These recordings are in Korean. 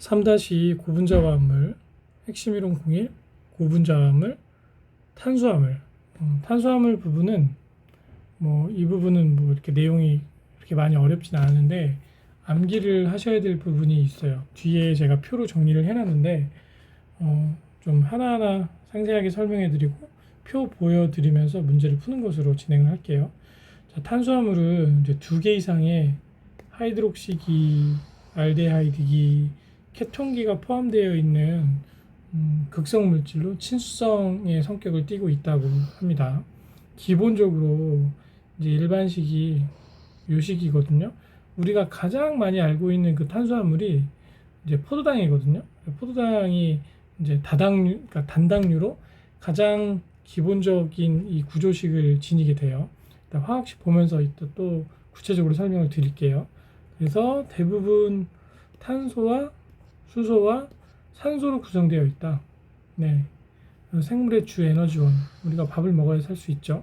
3- 고분자 화합물, 핵심 이론 01, 고분자 화합물, 탄수화물. 음, 탄수화물 부분은 뭐 이 부분은 뭐 이렇게 내용이 그렇게 많이 어렵진 않은데 암기를 하셔야 될 부분이 있어요. 뒤에 제가 표로 정리를 해놨는데 어, 좀 하나하나 상세하게 설명해드리고 표 보여드리면서 문제를 푸는 것으로 진행을 할게요. 자, 탄수화물은 이제 두 개 이상의 하이드록시기, 알데하이드기, 케톤기가 포함되어 있는 음, 극성 물질로 친수성의 성격을 띠고 있다고 합니다. 기본적으로 이제 일반식이 요식이거든요. 우리가 가장 많이 알고 있는 그 탄수화물이 이제 포도당이거든요. 포도당이 이제 다당류, 그러니까 단당류로 가장 기본적인 이 구조식을 지니게 돼요. 일단 화학식 보면서 이따 또 구체적으로 설명을 드릴게요. 그래서 대부분 탄소와 수소와 산소로 구성되어 있다. 네. 생물의 주 에너지원. 우리가 밥을 먹어야 살 수 있죠.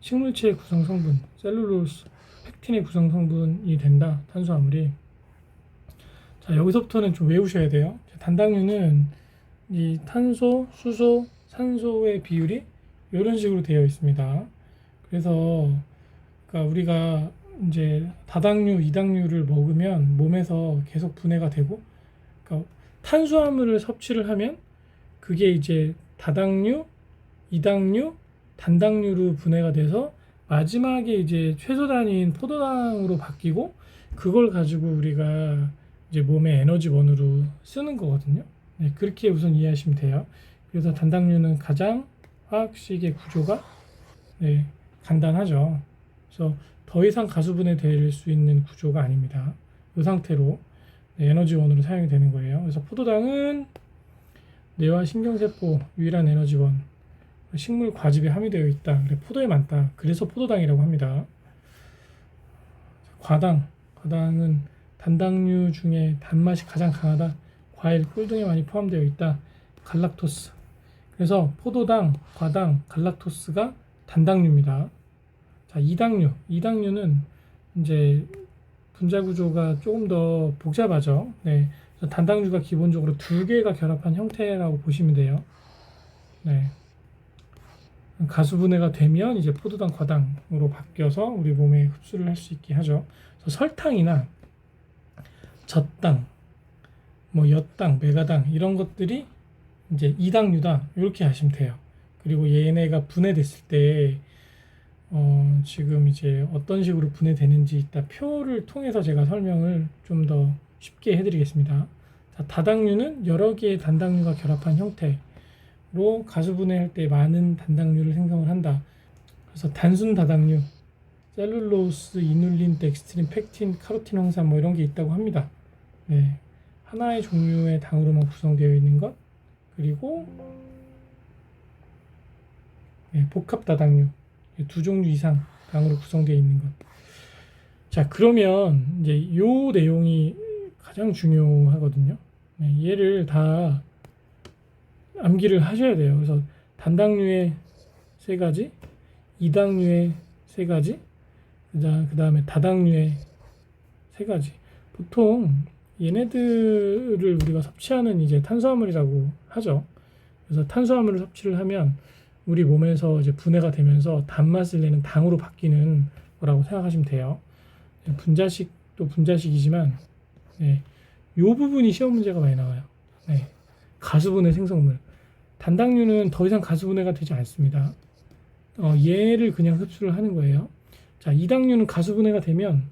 식물체의 구성 성분, 셀룰로스, 팩틴의 구성 성분이 된다. 탄수화물이. 자, 여기서부터는 좀 외우셔야 돼요. 단당류는 이 탄소, 수소, 산소의 비율이 이런 식으로 되어 있습니다. 그래서 그러니까 우리가 이제 다당류, 이당류를 먹으면 몸에서 계속 분해가 되고 그러니까 탄수화물을 섭취를 하면 그게 이제 다당류, 이당류, 단당류로 분해가 돼서 마지막에 이제 최소 단위인 포도당으로 바뀌고 그걸 가지고 우리가 이제 몸의 에너지원으로 쓰는 거거든요. 네, 그렇게 우선 이해하시면 돼요. 그래서 단당류는 가장 화학식의 구조가 네, 간단하죠. 그래서 더 이상 가수분해 될 수 있는 구조가 아닙니다. 이 상태로 네, 에너지원으로 사용이 되는 거예요. 그래서 포도당은 뇌와 신경세포 유일한 에너지원, 식물 과즙에 함유되어 있다. 그래, 포도에 많다. 그래서 포도당이라고 합니다. 과당, 과당은 단당류 중에 단맛이 가장 강하다. 과일, 꿀 등에 많이 포함되어 있다. 갈락토스. 그래서 포도당, 과당, 갈락토스가 단당류입니다. 자, 이당류. 이당류는 이제 분자 구조가 조금 더 복잡하죠. 네. 단당류가 기본적으로 두 개가 결합한 형태라고 보시면 돼요. 네. 가수분해가 되면 이제 포도당, 과당으로 바뀌어서 우리 몸에 흡수를 할 수 있게 하죠. 설탕이나 젖당, 뭐 엿당, 메가당 이런 것들이 이제 이당류다 이렇게 하시면 돼요. 그리고 얘네가 분해됐을 때 어, 지금 이제 어떤 식으로 분해되는지 이따 표를 통해서 제가 설명을 좀 더 쉽게 해드리겠습니다. 자, 다당류는 여러 개의 단당류가 결합한 형태로 가수 분해할 때 많은 단당류를 생성을 한다. 그래서 단순 다당류, 셀룰로스, 이눌린, 덱스트린, 팩틴, 카로틴 황산 뭐 이런 게 있다고 합니다. 네, 하나의 종류의 당으로만 구성되어 있는 것 그리고 네, 복합 다당류 두 종류 이상 당으로 구성되어 있는 것. 자 그러면 이제 요 내용이 가장 중요하거든요. 네, 얘를 다 암기를 하셔야 돼요. 그래서 단당류의 세 가지, 이당류의 세 가지, 그 다음에 다당류의 세 가지. 보통 얘네들을 우리가 섭취하는 이제 탄수화물이라고 하죠. 그래서 탄수화물을 섭취를 하면 우리 몸에서 이제 분해가 되면서 단맛을 내는 당으로 바뀌는 거라고 생각하시면 돼요. 분자식도 분자식이지만, 네, 요 부분이 시험 문제가 많이 나와요. 네, 가수분해 생성물. 단당류는 더 이상 가수분해가 되지 않습니다. 어, 얘를 그냥 흡수를 하는 거예요. 자, 이당류는 가수분해가 되면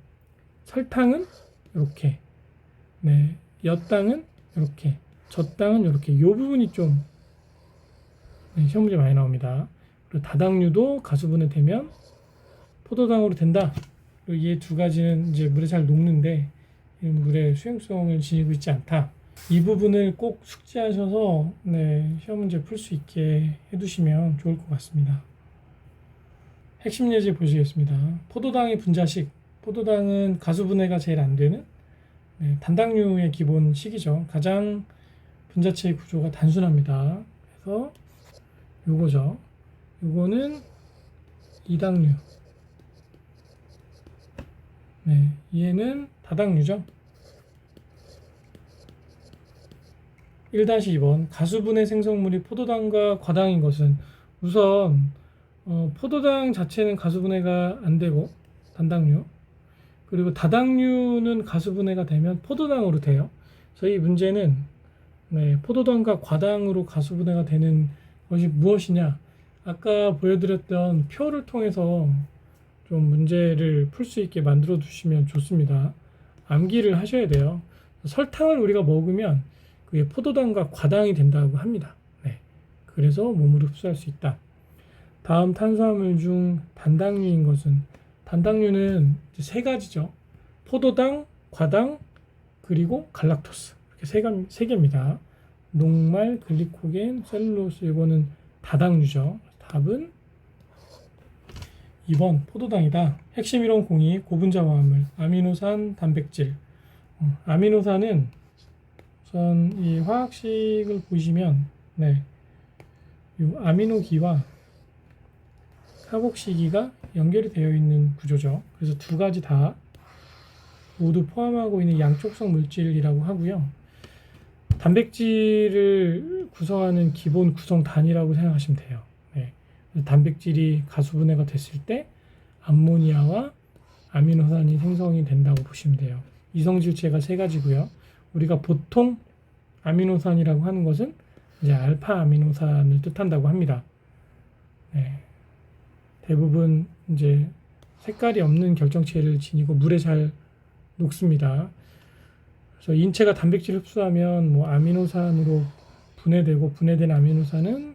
설탕은 이렇게, 네, 엿당은 이렇게, 젖당은 이렇게. 요 부분이 좀 네, 시험 문제 많이 나옵니다. 그리고 다당류도 가수분해 되면 포도당으로 된다. 얘두 가지는 이제 물에 잘 녹는데 물의 수용성을 지니고 있지 않다. 이 부분을 꼭 숙지하셔서 네, 시험 문제 풀 수 있게 해두시면 좋을 것 같습니다. 핵심 예제 보시겠습니다. 포도당의 분자식. 포도당은 가수분해가 제일 안 되는 네, 단당류의 기본 식이죠. 가장 분자체의 구조가 단순합니다. 그래서 요거죠. 요거는 이당류. 네, 얘는 다당류죠. 1-2번 가수분해 생성물이 포도당과 과당인 것은 우선 어, 포도당 자체는 가수분해가 안 되고 단당류 그리고 다당류는 가수분해가 되면 포도당으로 돼요. 저희 문제는 네, 포도당과 과당으로 가수분해가 되는 것이 무엇이냐? 아까 보여드렸던 표를 통해서 좀 문제를 풀 수 있게 만들어 두시면 좋습니다. 암기를 하셔야 돼요. 설탕을 우리가 먹으면 그게 포도당과 과당이 된다고 합니다. 네. 그래서 몸으로 흡수할 수 있다. 다음 탄수화물 중 단당류인 것은 단당류는 세 가지죠. 포도당, 과당, 그리고 갈락토스 이렇게 세, 가, 세 개입니다. 녹말, 글리코겐, 셀룰로스 이거는 다당류죠. 답은 2번 포도당이다. 핵심 이론 공이 고분자 화합물, 아미노산, 단백질. 음, 아미노산은 우선 이 화학식을 보시면 네, 이 아미노기와 카복시기가 연결이 되어 있는 구조죠. 그래서 두 가지 다 모두 포함하고 있는 양쪽성 물질이라고 하고요. 단백질을 구성하는 기본 구성 단위라고 생각하시면 돼요. 네. 단백질이 가수분해가 됐을 때 암모니아와 아미노산이 생성이 된다고 보시면 돼요. 이성질체가 세 가지고요. 우리가 보통 아미노산이라고 하는 것은 이제 알파 아미노산을 뜻한다고 합니다. 네. 대부분 이제 색깔이 없는 결정체를 지니고 물에 잘 녹습니다. 그래서 인체가 단백질 흡수하면 뭐 아미노산으로 분해되고 분해된 아미노산은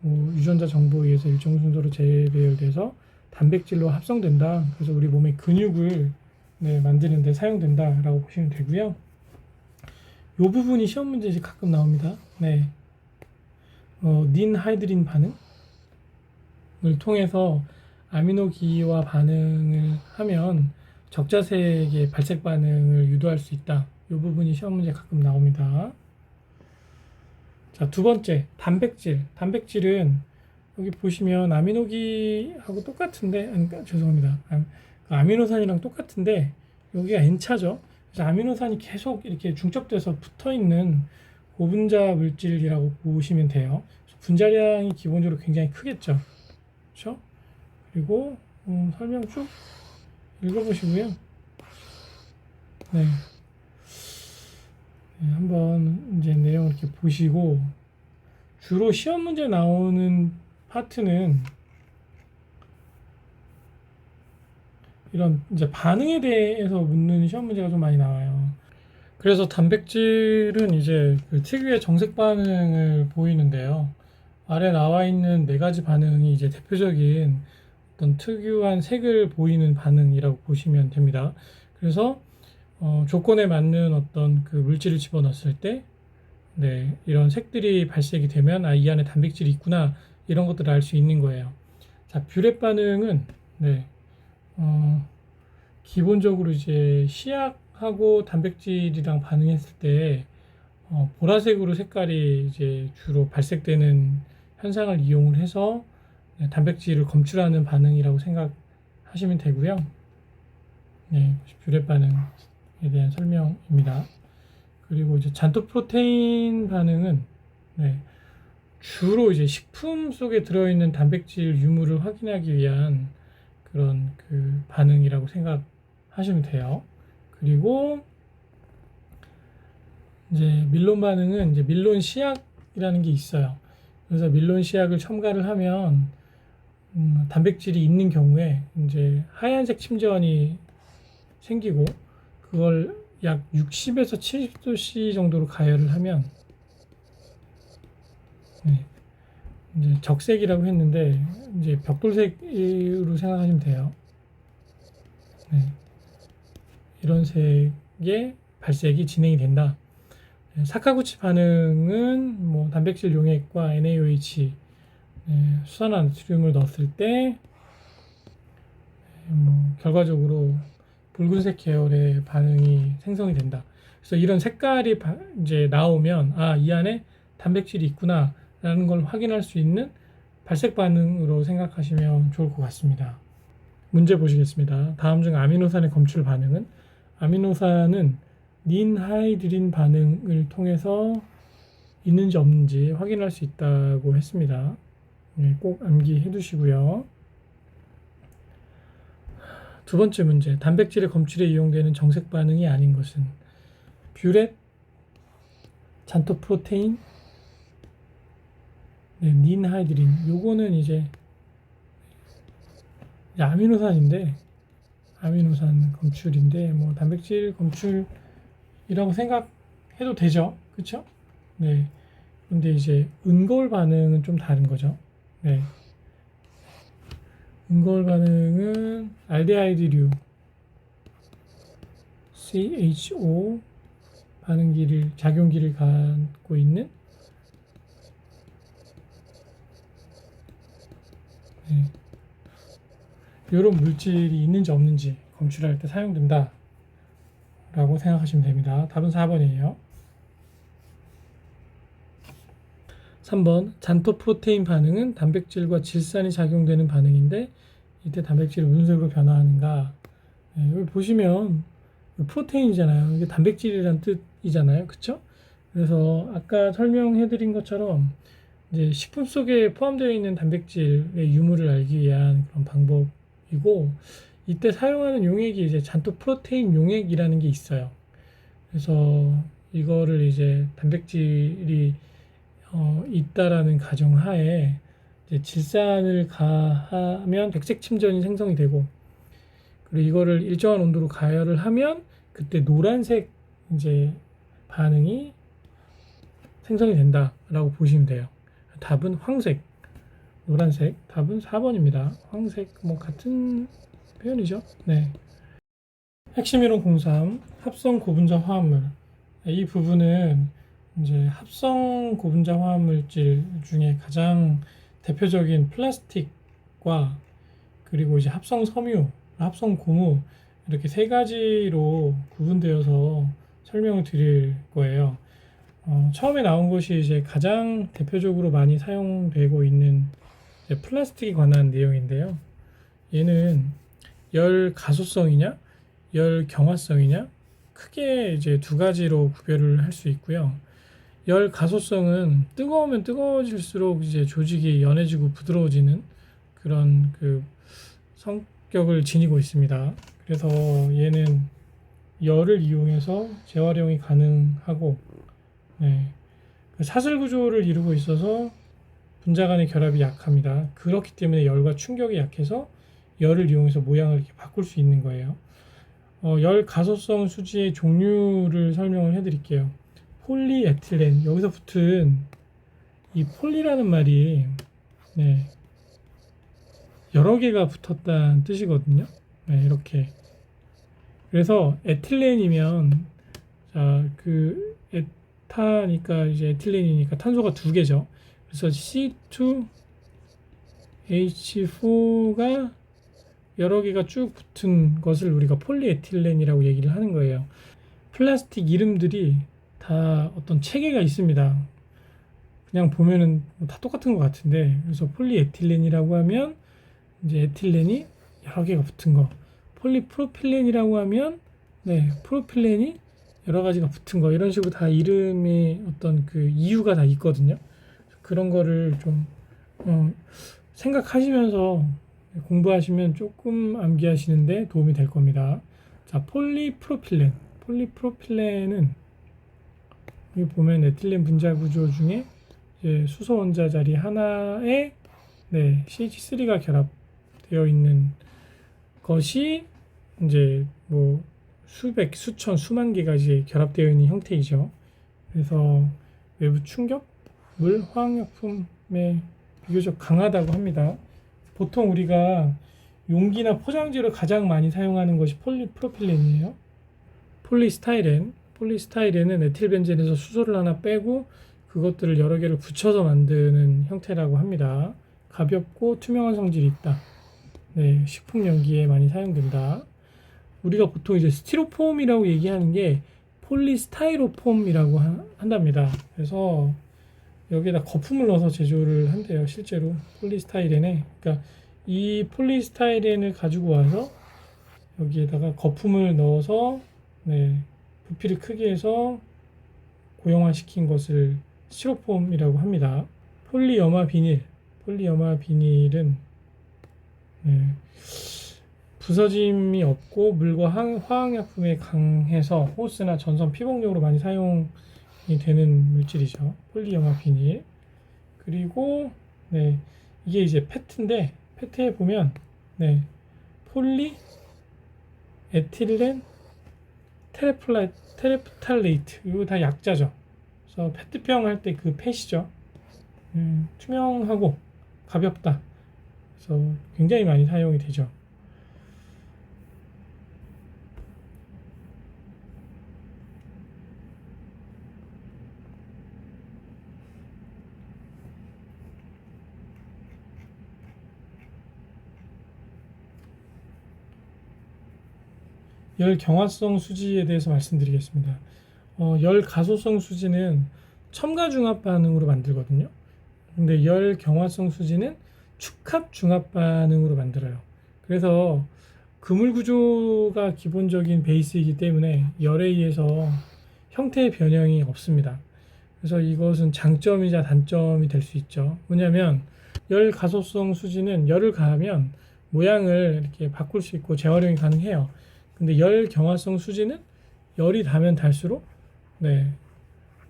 뭐 유전자 정보에 의해서 일정 순서로 재배열돼서 단백질로 합성된다. 그래서 우리 몸의 근육을 네, 만드는데 사용된다라고 보시면 되고요. 이 부분이 시험 문제에서 가끔 나옵니다. 네, 어, 닌하이드린 반응을 통해서 아미노기와 반응을 하면 적자색의 발색 반응을 유도할 수 있다. 이 부분이 시험 문제 가끔 나옵니다. 자, 두 번째, 단백질. 단백질은 여기 보시면 아미노기하고 똑같은데, 아니, 그러니까 죄송합니다. 아, 아미노산이랑 똑같은데, 여기가 N차죠. 그래서 아미노산이 계속 이렇게 중첩돼서 붙어 있는 고분자 물질이라고 보시면 돼요. 분자량이 기본적으로 굉장히 크겠죠. 그렇죠? 그리고 음, 설명 쭉 읽어보시고요. 네. 네, 한번 이제 내용 이렇게 보시고 주로 시험 문제 나오는 파트는 이런 이제 반응에 대해서 묻는 시험 문제가 좀 많이 나와요. 그래서 단백질은 이제 그 특유의 정색 반응을 보이는데요. 아래 나와 있는 네 가지 반응이 이제 대표적인 어떤 특유한 색을 보이는 반응이라고 보시면 됩니다. 그래서 어, 조건에 맞는 어떤 그 물질을 집어넣었을 때, 네, 이런 색들이 발색이 되면, 아, 이 안에 단백질이 있구나, 이런 것들을 알 수 있는 거예요. 자, 뷰렛 반응은, 네, 어, 기본적으로 이제 시약하고 단백질이랑 반응했을 때, 어, 보라색으로 색깔이 이제 주로 발색되는 현상을 이용을 해서 네, 단백질을 검출하는 반응이라고 생각하시면 되고요. 네, 뷰렛 반응에 대한 설명입니다. 그리고 이제 잔토 프로테인 반응은 네, 주로 이제 식품 속에 들어있는 단백질 유무를 확인하기 위한 그런 그 반응이라고 생각하시면 돼요. 그리고 이제 밀론 반응은 이제 밀론 시약이라는 게 있어요. 그래서 밀론 시약을 첨가를 하면 음, 단백질이 있는 경우에 이제 하얀색 침전이 생기고 그걸 약 60에서 70도씨 정도로 가열을 하면 네, 이제 적색이라고 했는데 이제 벽돌색으로 생각하시면 돼요. 네, 이런 색의 발색이 진행이 된다. 네, 사카구치 반응은 뭐 단백질 용액과 NaOH 네, 수산화 나트륨을 넣었을 때, 뭐, 결과적으로 붉은색 계열의 반응이 생성이 된다. 그래서 이런 색깔이 바, 이제 나오면, 아, 이 안에 단백질이 있구나, 라는 걸 확인할 수 있는 발색 반응으로 생각하시면 좋을 것 같습니다. 문제 보시겠습니다. 다음 중 아미노산의 검출 반응은, 아미노산은 닌하이드린 반응을 통해서 있는지 없는지 확인할 수 있다고 했습니다. 네, 꼭 암기해 두시고요. 두 번째 문제. 단백질의 검출에 이용되는 정색 반응이 아닌 것은 뷰렛, 잔토 프로테인, 네, 닌하이드린. 요거는 이제 아미노산인데 아미노산 검출인데 뭐 단백질 검출이라고 생각해도 되죠. 그렇죠? 네. 근데 이제 은거울 반응은 좀 다른 거죠. 네. 은거울 반응은 알데하이드류 CHO 반응기를 작용기를 갖고 있는 네. 이런 물질이 있는지 없는지 검출할 때 사용된다 라고 생각하시면 됩니다. 답은 4번이에요. 3번 잔토 프로테인 반응은 단백질과 질산이 작용되는 반응인데 이때 단백질이 무슨 색으로 변화하는가 네, 여기 보시면 프로테인이잖아요. 이게 단백질이란 뜻이잖아요. 그쵸? 그래서 아까 설명해 드린 것처럼 이제 식품 속에 포함되어 있는 단백질의 유무를 알기 위한 그런 방법이고 이때 사용하는 용액이 이제 잔토 프로테인 용액이라는 게 있어요. 그래서 이거를 이제 단백질이 어, 있다라는 가정하에 질산을 가하면 백색 침전이 생성이 되고 그리고 이거를 일정한 온도로 가열을 하면 그때 노란색 이제 반응이 생성이 된다라고 보시면 돼요. 답은 황색, 노란색. 답은 4번입니다. 황색 뭐 같은 표현이죠. 네. 핵심 이론 03 합성 고분자 화합물. 이 부분은 이제 합성 고분자 화합물질 중에 가장 대표적인 플라스틱과 그리고 이제 합성 섬유, 합성 고무 이렇게 세 가지로 구분되어서 설명을 드릴 거예요. 어, 처음에 나온 것이 이제 가장 대표적으로 많이 사용되고 있는 플라스틱에 관한 내용인데요. 얘는 열 가소성이냐, 열 경화성이냐, 크게 이제 두 가지로 구별을 할 수 있고요. 열 가소성은 뜨거우면 뜨거워질수록 이제 조직이 연해지고 부드러워지는 그런 그 성격을 지니고 있습니다. 그래서 얘는 열을 이용해서 재활용이 가능하고 네. 그 사슬 구조를 이루고 있어서 분자 간의 결합이 약합니다. 그렇기 때문에 열과 충격이 약해서 열을 이용해서 모양을 이렇게 바꿀 수 있는 거예요. 어, 열 가소성 수지의 종류를 설명을 해드릴게요. 폴리에틸렌 여기서 붙은 이 폴리라는 말이 네, 여러 개가 붙었다는 뜻이거든요. 네, 이렇게 그래서 에틸렌이면 자 그 에타니까 이제 에틸렌이니까 탄소가 두 개죠. 그래서 C2H4가 여러 개가 쭉 붙은 것을 우리가 폴리에틸렌이라고 얘기를 하는 거예요. 플라스틱 이름들이 다 어떤 체계가 있습니다. 그냥 보면은 뭐다 똑같은 것 같은데 그래서 폴리에틸렌이라고 하면 이제 에틸렌이 여러 개가 붙은 거 폴리프로필렌이라고 하면 네 프로필렌이 여러 가지가 붙은 거 이런 식으로 다 이름의 어떤 그 이유가 다 있거든요. 그런 거를 좀 어, 생각하시면서 공부하시면 조금 암기하시는데 도움이 될 겁니다. 자, 폴리프로필렌. 폴리프로필렌은 여기 보면 에틸렌 분자 구조 중에 이제 수소 원자 자리 하나에 네, CH3가 결합되어 있는 것이 이제 뭐 수백, 수천, 수만 이제 결합되어 있는 형태이죠. 그래서 외부 충격, 물, 화학약품에 비교적 강하다고 합니다. 보통 우리가 용기나 포장지로 가장 많이 사용하는 것이 폴리 프로필렌이에요. 폴리스타이렌. 폴리스타이렌은 에틸벤젠에서 수소를 하나 빼고 그것들을 여러 개를 붙여서 만드는 형태라고 합니다. 가볍고 투명한 성질이 있다. 네, 식품 용기에 많이 사용된다. 우리가 보통 이제 스티로폼이라고 얘기하는 게 폴리스타이로폼이라고 하- 한답니다. 그래서 여기에다 거품을 넣어서 제조를 한대요. 실제로 폴리스타이렌에. 그러니까 이 폴리스타이렌을 가지고 와서 여기에다가 거품을 넣어서 네, 부피를 크게 해서 고형화시킨 것을 스티로폼이라고 합니다. 폴리염화 비닐, 폴리염화 비닐은 네, 부서짐이 없고 물과 항- 화학약품에 강해서 호스나 전선 피복용으로 많이 사용이 되는 물질이죠. 폴리염화 비닐. 그리고 네, 이게 이제 페트인데 페트에 보면 네, 폴리 에틸렌 테레플라 테레프탈레이트 이거 다 약자죠. 그래서 페트병 할 때 그 펫이죠. 음, 투명하고 가볍다. 그래서 굉장히 많이 사용이 되죠. 열 경화성 수지에 대해서 말씀드리겠습니다. 어, 열 가소성 수지는 첨가 중합 반응으로 만들거든요. 근데 열 경화성 수지는 축합 중합 반응으로 만들어요. 그래서 그물 구조가 기본적인 베이스이기 때문에 열에 의해서 형태의 변형이 없습니다. 그래서 이것은 장점이자 단점이 될 수 있죠. 뭐냐면 열 가소성 수지는 열을 가하면 모양을 이렇게 바꿀 수 있고 재활용이 가능해요. 근데 열 경화성 수지는 열이 닿으면 닿을수록 네.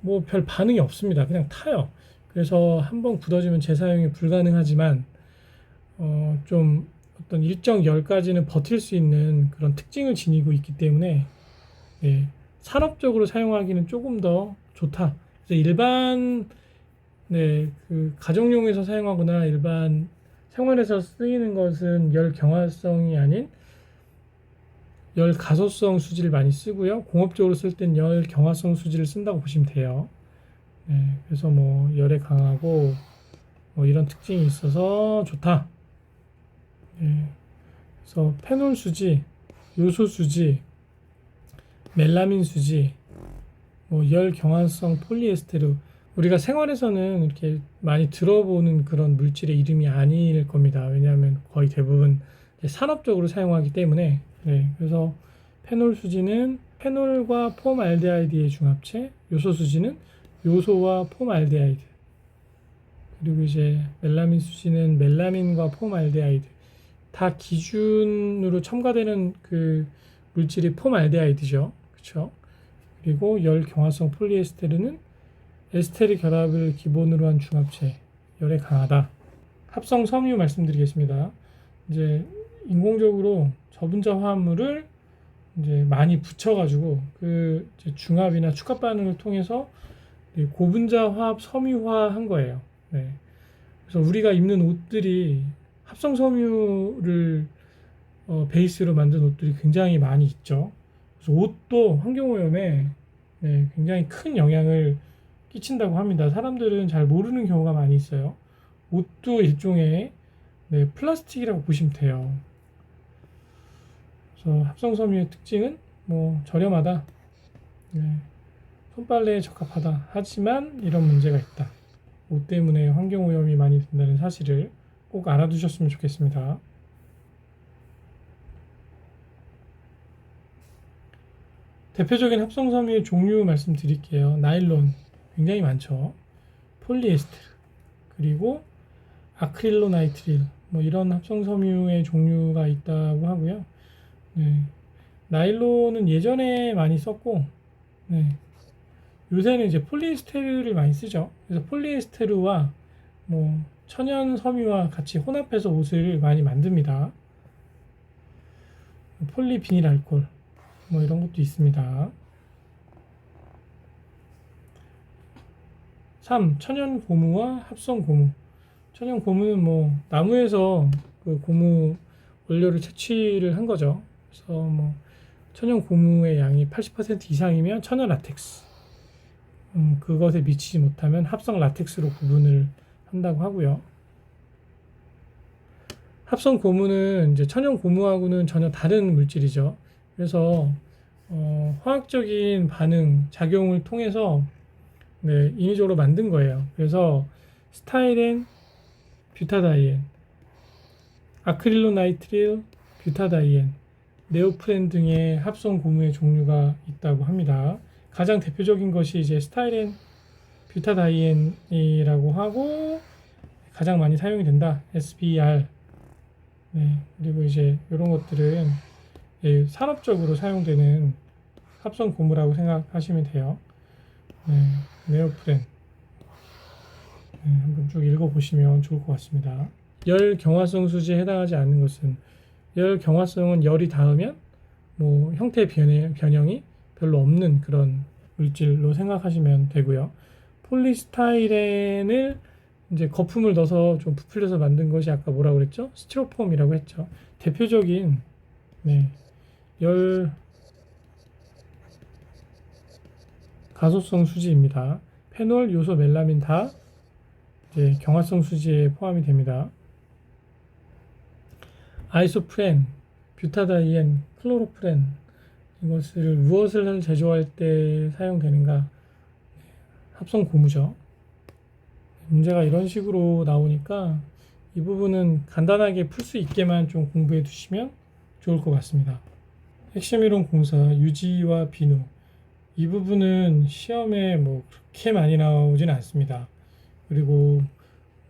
뭐 별 반응이 없습니다. 그냥 타요. 그래서 한번 굳어지면 재사용이 불가능하지만 어, 좀 어떤 일정 열까지는 버틸 수 있는 그런 특징을 지니고 있기 때문에 네, 산업적으로 사용하기는 조금 더 좋다. 그래서 일반 네, 그 가정용에서 사용하거나 일반 생활에서 쓰이는 것은 열 경화성이 아닌 열 가소성 수지를 많이 쓰고요. 공업적으로 쓸 땐 열 경화성 수지를 쓴다고 보시면 돼요. 네, 그래서 뭐 열에 강하고 뭐 이런 특징이 있어서 좋다. 네, 그래서 페놀 수지, 요소 수지, 멜라민 수지, 뭐 열 경화성 폴리에스테르 우리가 생활에서는 이렇게 많이 들어보는 그런 물질의 이름이 아닐 겁니다. 왜냐하면 거의 대부분 산업적으로 사용하기 때문에 네, 그래서 페놀 수지는 페놀과 폼알데하이드의 중합체, 요소 수지는 요소와 폼알데하이드. 그리고 이제 멜라민 수지는 멜라민과 폼알데하이드. 다 기준으로 첨가되는 그 물질이 폼알데하이드죠. 그렇죠? 그리고 열 경화성 폴리에스테르는 에스테르 결합을 기본으로 한 중합체, 열에 강하다. 합성 섬유 말씀드리겠습니다. 이제 인공적으로 저분자 화합물을 이제 많이 붙여가지고 그 이제 중합이나 축합 반응을 통해서 이 고분자 화합 섬유화한 거예요. 네. 그래서 우리가 입는 옷들이 합성 섬유를 어, 베이스로 만든 옷들이 굉장히 많이 있죠. 그래서 옷도 환경오염에 네, 굉장히 큰 영향을 끼친다고 합니다. 사람들은 잘 모르는 경우가 많이 있어요. 옷도 일종의 네, 플라스틱이라고 보시면 돼요. 그래서 합성 섬유의 특징은 뭐 저렴하다. 네, 손빨래에 적합하다. 하지만 이런 문제가 있다. 옷 때문에 환경 오염이 많이 된다는 사실을 꼭 알아두셨으면 좋겠습니다. 대표적인 합성 섬유의 종류 말씀드릴게요. 나일론 굉장히 많죠. 폴리에스테르 그리고 아크릴로나이트릴 뭐 이런 합성 섬유의 종류가 있다고 하고요. 네. 나일론은 예전에 많이 썼고 네. 요새는 이제 폴리에스테르를 많이 쓰죠. 그래서 폴리에스테르와 뭐 천연 섬유와 같이 혼합해서 옷을 많이 만듭니다. 폴리비닐 알콜 뭐 이런 것도 있습니다. 3. 천연 고무와 합성 고무. 천연 고무는 뭐 나무에서 그 고무 원료를 채취를 한 거죠. 그래서 뭐 천연 고무의 양이 80% 이상이면 천연 라텍스. 음, 그것에 미치지 못하면 합성 라텍스로 구분을 한다고 하고요. 합성 고무는 이제 천연 고무하고는 전혀 다른 물질이죠. 그래서 어, 화학적인 반응 작용을 통해서 네, 인위적으로 만든 거예요. 그래서 스타일엔 뷰타다이엔, 아크릴로나이트릴 뷰타다이엔, 네오프렌 등의 합성 고무의 종류가 있다고 합니다. 가장 대표적인 것이 이제 스타일엔 뷰타다이엔이라고 하고 가장 많이 사용이 된다. SBR. 네, 그리고 이제 이런 것들은 예, 산업적으로 사용되는 합성 고무라고 생각하시면 돼요. 네, 네오프렌. 네, 한번 쭉 읽어보시면 좋을 것 같습니다. 열 경화성 수지에 해당하지 않는 것은 열 경화성은 열이 닿으면 뭐 형태 변형, 변형이 별로 없는 그런 물질로 생각하시면 되고요. 폴리스타이렌을 이제 거품을 넣어서 좀 부풀려서 만든 것이 아까 뭐라고 그랬죠? 스티로폼이라고 했죠. 대표적인 네, 열 가소성 수지입니다. 페놀, 요소, 멜라민 다 이제 경화성 수지에 포함이 됩니다. 아이소프렌, 뷰타다이엔, 클로로프렌 이것을 무엇을 제조할 때 사용되는가? 합성 고무죠. 문제가 이런 식으로 나오니까 이 부분은 간단하게 풀 수 있게만 좀 공부해 두시면 좋을 것 같습니다. 핵심 이론 공사 유지와 비누 이 부분은 시험에 뭐 그렇게 많이 나오진 않습니다. 그리고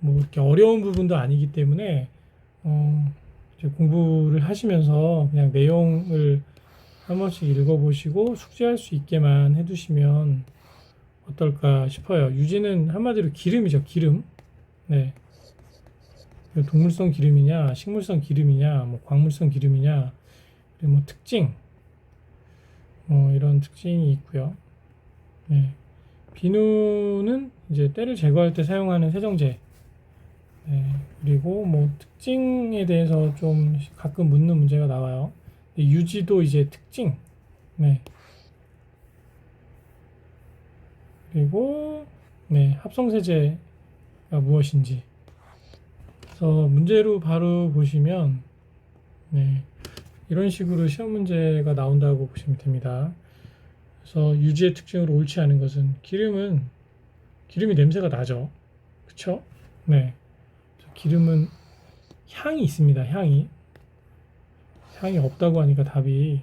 뭐 이렇게 어려운 부분도 아니기 때문에 어 공부를 하시면서 그냥 내용을 한 번씩 읽어보시고 숙지할 수 있게만 해두시면 어떨까 싶어요. 유지는 한마디로 기름이죠, 기름. 네. 동물성 기름이냐, 식물성 기름이냐, 뭐 광물성 기름이냐, 그리고 뭐 특징, 뭐 이런 특징이 있고요. 네. 비누는 이제 때를 제거할 때 사용하는 세정제. 네. 그리고 뭐 특징에 대해서 좀 가끔 묻는 문제가 나와요. 유지도 이제 특징. 네. 그리고 네, 합성세제가 무엇인지. 그래서 문제로 바로 보시면 네, 이런 식으로 시험 문제가 나온다고 보시면 됩니다. 그래서 유지의 특징으로 옳지 않은 것은 기름은 기름이 냄새가 나죠. 그쵸? 네. 기름은 향이 있습니다. 향이. 향이 없다고 하니까 답이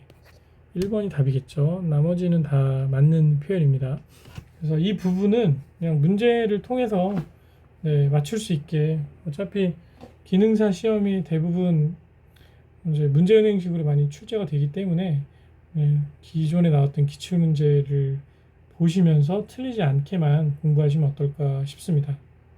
1번이 답이겠죠. 나머지는 다 맞는 표현입니다. 그래서 이 부분은 그냥 문제를 통해서 네, 맞출 수 있게 어차피 기능사 시험이 대부분 이제 문제은행식으로 많이 출제가 되기 때문에 네, 기존에 나왔던 기출 문제를 보시면서 틀리지 않게만 공부하시면 어떨까 싶습니다.